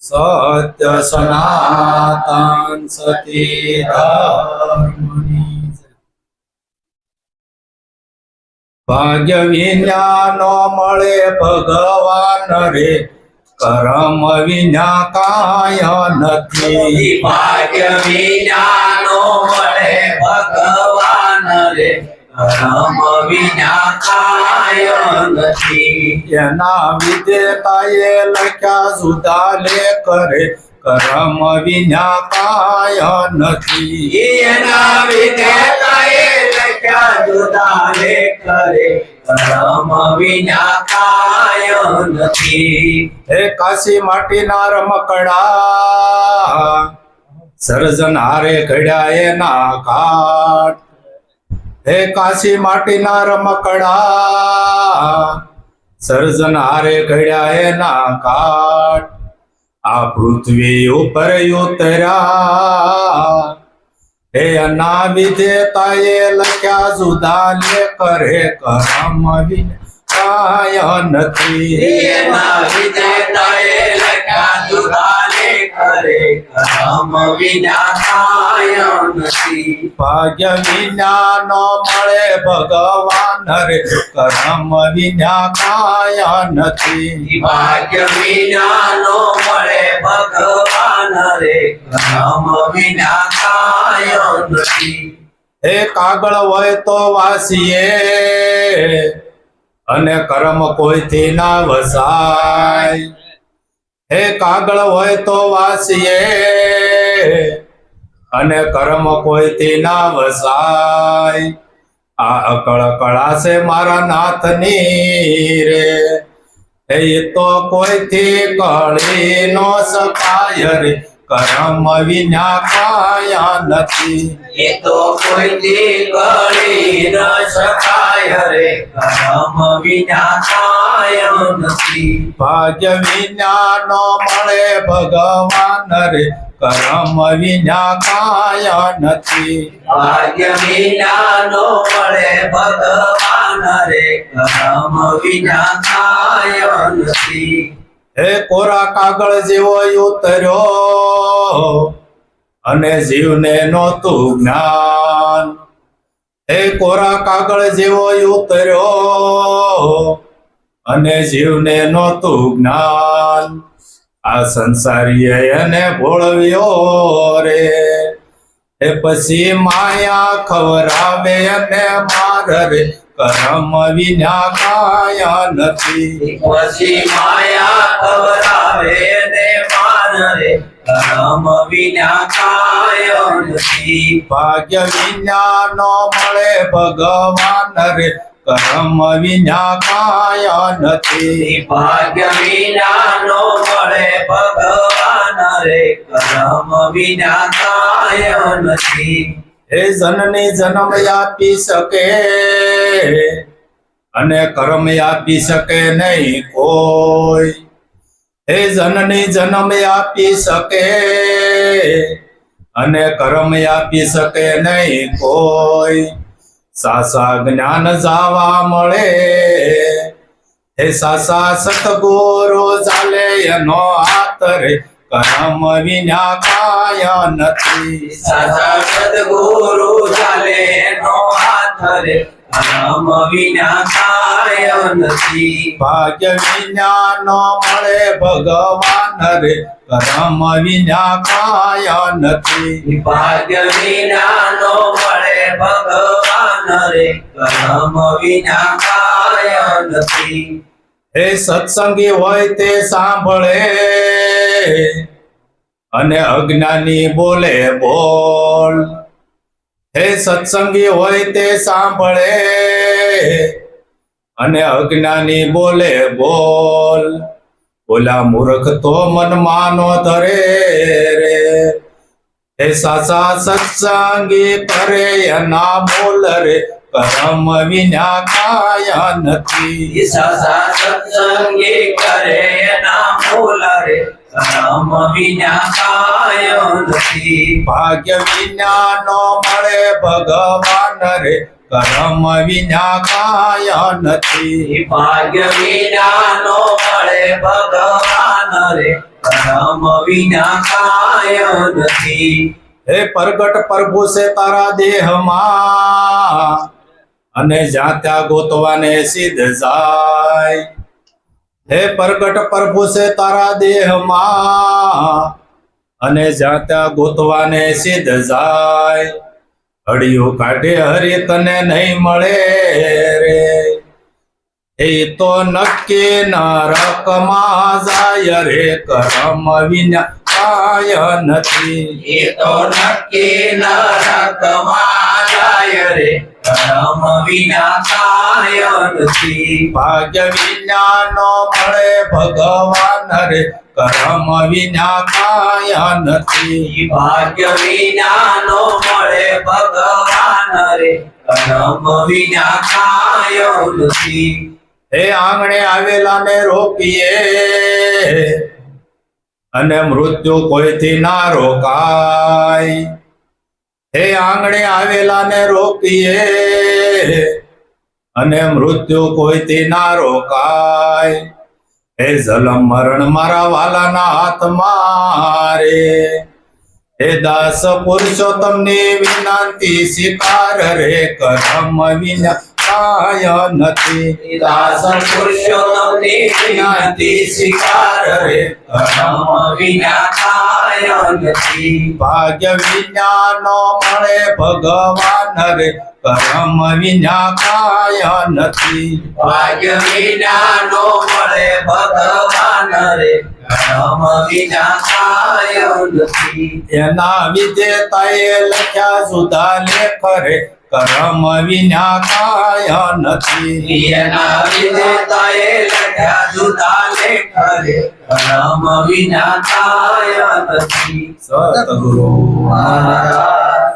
સત્ય સનાતન સતી. ભાગ્ય વિજ્ઞાનો મળે ભગવાન રે કરમ વિના કાય નથી ભાગ્ય વિનાનો મળે ભગવાન રે ધર્મ વિના કાય નથી એના વિધેતાએ લખ્યા સુધા લે કરે કરમ વિના કાય નથી. એના વિધેતાએ લખ્યા સુધા લે કરે કરમ વિના કાય નથી. હે કાશી માટીના રમકડા સર્જન હારે ઘડ્યા એના ઘાટ હે કાશી માટીના રમકડા? સર્જન હારે ઘડ્યા એના કાટ આ પૃથ્વી ઉપર ઉતર્યા. હે અના વિધેતાએ લખ્યા જુદા લે કરે કરમ કાય નથી. એના વિધેતાએ લખ્યા જુદા લે કરે કરમ વિના નથી. ભાગ્ય વિના ન મળે ભગવાન રે કર્મ વિના કાય નથી. ભાગ્ય વિનાનો મળે ભગવાન રે કર્મ વિના કાય નથી. એ કાગળ હોય તો વાસીએ અને કર્મ કોઈથી ના વસાય. હે કાગળ હોય તો વાસીએ અને કર્મ કોઈથી ના વસાય. આ અકળ કળા છે મારા નાથની રે. એ તો કોઈથી કળી નો સકાય રે. કર્મ વિના કાયા નથી. એ તો કોઈથી કળી ન સકાય રે. કર્મ વિના કાયા નથી. ભાગ્ય વિના નો મળે ભગવાન રે. કર્મ વિના કાયા નથી. ભાગ્ય વિનાનો મળે ભગવાન રે કરમ વિના કાય નથી. હે કોરા કાગળ જેવો ઉતર્યો અને જીવને નહોતું જ્ઞાન. હે કોરા કાગળ જેવો ઉતર્યો અને જીવને નહોતું જ્ઞાન. આ સંસારીએ એને ભોળવ્યો રે. એ પછી માયા ખવરાવે અને માર રે. કરમ વિના કાયા નથી. પછી માયા ખવરાવે ને માર રે. કરમ વિના કાયા નથી. ભાગ્ય વિના નો મળે ભગવાન રે. કરમ વિના કાયા નથી. ભાગ્ય વિનાનો મળે ભગવાન રે. કર્મ વિના કાય નથી. એ જનની જન્મ આપી શકે અને કર્મ આપી શકે નહીં કોઈ. એ જનની જન્મ આપી શકે અને કર્મ આપી શકે નહીં કોઈ. સાસા જ્ઞાન જાવા મળે. હે સાસા સતગુરુ ચાલે એનો હાથ રે કર્મ વિના કાયા નથી. સાસા સદગુરુ ચાલે એનો હાથ રે કર્મ વિના કાયા નથી. ભાગ્ય વિના નો મળે ભગવાન રે કરમ વિના કાયા નથી. ભાગ્ય વિનાનો મળે ભગવાન રે કર્મ વિના કાર્ય નથી. હે સત્સંગી હોય તે સાંભળે અને અજ્ઞાની બોલે બોલ. હે સત્સંગી હોય તે સાંભળે અને અજ્ઞાની બોલે બોલ. બોલા મૂર્ખ તો મન માનો ધરે રે. સાચા સત્સંગી કરે એના બોલ રે કરમ વિના કાયા નથી. સાસા સત્સંગે કરે ના બોલ રે કર્મ વિના કાય નથી. ભાગ્ય વિના નો મળે ભગવાન રે કરમ વિના કાય નથી. ભાગ્ય વિના નો મળે ભગવાન રે કર્મ વિના કાય નથી. હે પ્રગટ પ્રભુ છે તારા દેહમાં, અને જ્યાં ત્યાં ગોતવાને સિદ્ધ જાય. હે પ્રગટ પ્રભુ છે તારા દેહમાં, અને જ્યાં ત્યાં ગોતવાને સિદ્ધ જાય. હળિયું કાઢે હરી તને નહીં મળે. એ તો નક્કી નરકમાં જાય રે કરમ વિના કાય નથી. એ તો નક્કી નરકમાં જાય રે કરમ વિના કાય નથી. ભાગ્ય વિના નો મળે ભગવાન રે કરમ વિના કાય નથી. ભાગ્ય વિના નો મળે ભગવાન રે કરમ વિના કાય નથી. હે આંગણે આવેલા ને રોકીએ. અને મૃત્યુ કોઈથી ના રોકાય. હે આંગણે આવેલા ને રોકીએ. અને મૃત્યુ કોઈથી ના રોકાય. હે જલમ મરણ મારા વાલાના હાથમાં રે હે દાસ પુરુષોત્તમની વિનંતી સ્વીકાર રે, કરમ વિના કાય નથી. દાસ પુરુષોત્તમની વિનંતી સ્વીકાર રે કર્મ વિના કાય નથી. ભાગ્ય વિજ્ઞાનો મળે ભગવાન રે કરમ વિના કાય નથી. ભાગ્ય વિજ્ઞાનો મળે ભગવાન રે કર્મ વિના કાય નથી. એના વિજેતાએ લખ્યા સુધા લેખ રે કરમ વિના કાય નથી. એના વિધાતાએ લખ્યા જુદા લે રે કરમ વિના કાય નથી. સતગુરુ મહારાજ.